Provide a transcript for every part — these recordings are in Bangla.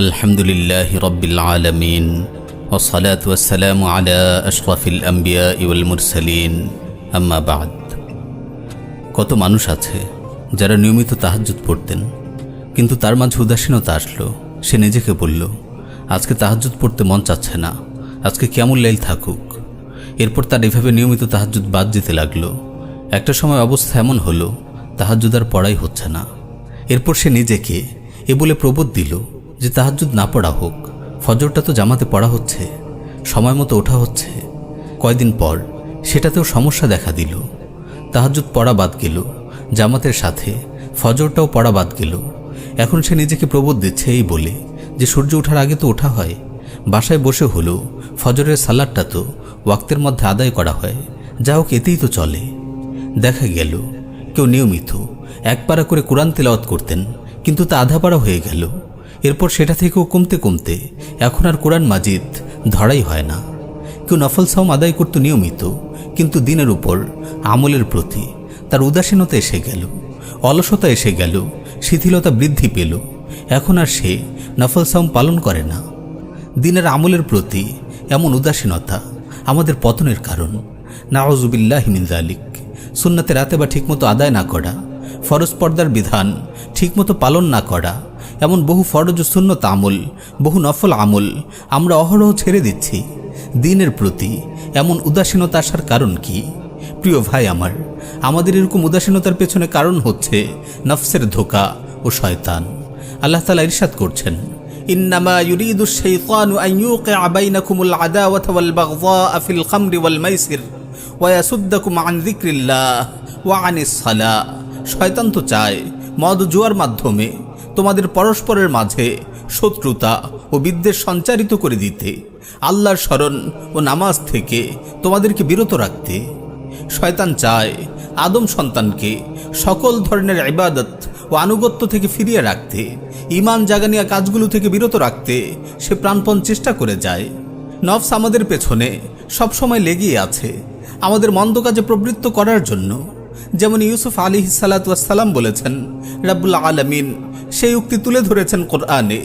আলহামদুলিল্লাহ রবিল আলমিন ওসলাত ওয়াসালাম আলা আশরাফিল আম্বিয়া ইউল মুরসালিন। আম্মাবাদ কত মানুষ আছে যারা নিয়মিত তাহাজুত পড়তেন, কিন্তু তার মাঝে উদাসীনতা আসলো। সে নিজেকে বলল, আজকে তাহাজুত পড়তে মন চাচ্ছে না, আজকে কেমন লাইল থাকুক। এরপর তার এভাবে নিয়মিত তাহাজুত বাদ যেতে লাগল। একটা সময় অবস্থা এমন হলো তাহাজুদ আর পড়াই হচ্ছে না। এরপর সে নিজেকে এ বলে প্রবোধ দিল যে তাহাজ্জুদ না পড়া হোক, ফজরটা তো জামাতে পড়া হচ্ছে, সময় মতো ওঠা হচ্ছে। কয়দিন পর সেটাতেও সমস্যা দেখা দিল। তাহাজ্জুদ পড়া বাদ গেল, জামাতের সাথে ফজরটাও পড়া বাদ গেল। এখন সে নিজেকে প্রবোধ দিচ্ছে এই বলে যে সূর্য ওঠার আগে তো ওঠা হয়। বাসায় বসে হলো ফজরের সালাডটা তো ওয়াক্তের মধ্যে আদায় করা হয়। যা হোক, এতেই তো চলে। দেখা গেল, কেউ নিয়মিত এক পারা করে কোরআন তেলাওয়াত করতেন, কিন্তু তা আধা পারা হয়ে গেল। এরপর সেটা থেকেও কমতে কমতে এখন আর কোরআন মাজিদ ধরাই হয় না। কেউ নফল সাওম আদায় করত নিয়মিত, কিন্তু দিনের উপর আমলের প্রতি তার উদাসীনতা এসে গেল, অলসতা এসে গেল, শিথিলতা বৃদ্ধি পেল। এখন আর সে নফল সাওম পালন করে না। দিনের আমলের প্রতি এমন উদাসীনতা আমাদের পতনের কারণ। নাওজুবিল্লাহ মিনজালিক সুন্নাতে রাতে বা ঠিকমতো আদায় না করা, ফরজ পর্দার বিধান ঠিকমতো পালন না করা এমন বহু ফরজ ও সুন্নত আমল বহু নফল আমল আমরা অহরহ ছেড়ে দিচ্ছি দিনের প্রতি এমন উদাসীনতা আসার কারণ কি প্রিয় ভাই আমার আমাদের এরকম উদাসীনতার পেছনে কারণ হচ্ছে নফসের ধোকা ও শয়তান আল্লাহ তালা ইরশাদ করছেন إنما يريد الشيطان أن يوقع بينكم العداوة والبغضاء في الخمر والميسر ويسدكم عن ذكر الله وعن الصلاة শয়তান তো চায় মদ জুয়ার মাধ্যমে তোমাদের পরস্পরের মাঝে শত্রুতা ও বিদ্বেষ সঞ্চারিত করে দিতে। আল্লাহর স্মরণ ও নামাজ থেকে তোমাদেরকে বিরত রাখতে। শয়তান চায় আদম সন্তানকে সকল ধরনের ইবাদত ও আনুগত্য থেকে ফিরিয়ে রাখতে। ইমান জাগানিয়া কাজগুলো থেকে বিরত রাখতে সে প্রাণপণ চেষ্টা করে যায়। নফস আমাদের পেছনে সবসময় লেগেই আছে। আমাদের মন্দ কাজে প্রবৃত্ত করার জন্য। যেমন ইউসুফ আলী সালাতাম বলেছেন রাবুল আলমিন সেই উক্তি তুলে ধরেছেন কোরআনে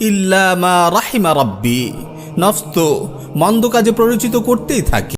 ইল্লা মা রাহিমা রব্বি নফস তো মন্দ কাজে প্ররোচিত করতেই থাকে।